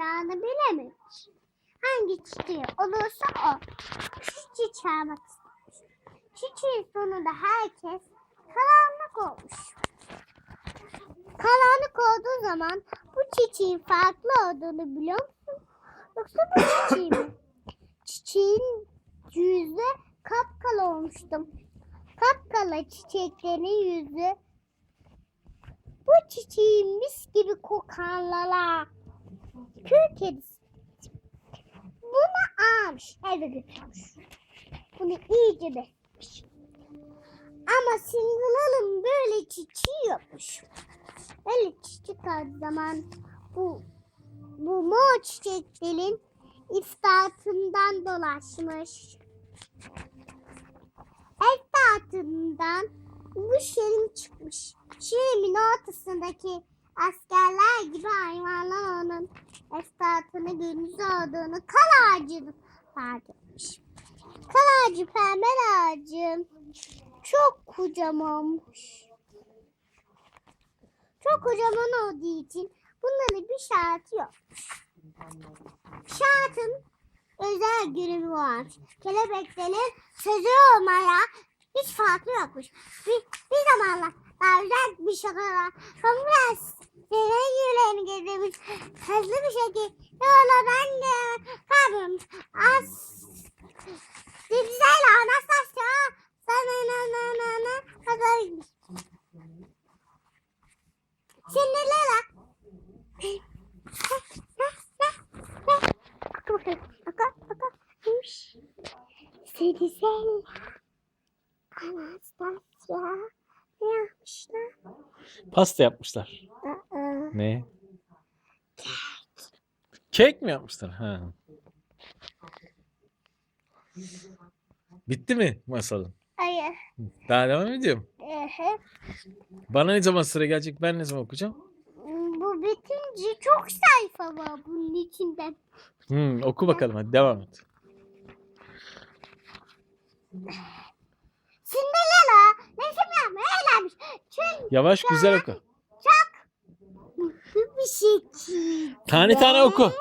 çıkacağını bilememiş. Hangi çiçeği olursa o. Şu çiçeği almak istemiş. Çiçeğin sonunda herkes karanlık olmuş. Karanlık olduğu zaman bu çiçeğin farklı olduğunu biliyor musun? Yoksa bu çiçeği mi? Çiçeğin yüzü kapkala olmuştum. Kapkala çiçeklerin yüzü bu çiçeğin mis gibi kokanlara. Kül kedisi. Bunu almış eve götürmüş. Bunu iyice beslemiş. Ama Singalal'ın böyle çiçeği yokmuş. Böyle çiçek aldığı zaman bu bu mor çiçeklerin iftatından dolaşmış. Eftatından bu şirin çıkmış. Şirimin ortasındaki askerler gibi hayvanlar onun eftatını gündüz olduğunu kar ağacı fark etmiş. Kar ağacı pembe ağacı çok kocamanmış. Çok kocaman olduğu için bunların bir şartı yok. Şartın özel görevi varmış. Kelebeklerin sözü olmaya hiç farklı yokmuş. Bir, bir zamanlar daha özel bir şakalar. Kongres senin yüreğini gezdirmiş. Hızlı bir şekilde yollardan de kaybolmuş. Az güzel Anastasia sana na na na na kadar gitmiş. Cinderella. Bakın bakın. Bakın. Neymiş? Cinderella. Anastasia. Ne yapmışlar? Pasta yapmışlar. Ne? Kek mi yapmışlar? Ha. Bitti mi masalın? Hayır. Daha devam ediyorum. Ehe. Bana ne zaman sıra gelecek? Ben ne zaman okuyacağım? Bu bitince çok sayfa var bunun içinde. Hmm, oku bakalım hadi devam et. Cinderella resim yapmaya eğlenmiş. Çünkü Yavaş güzel oku. Bir şekilde. Tane tane oku.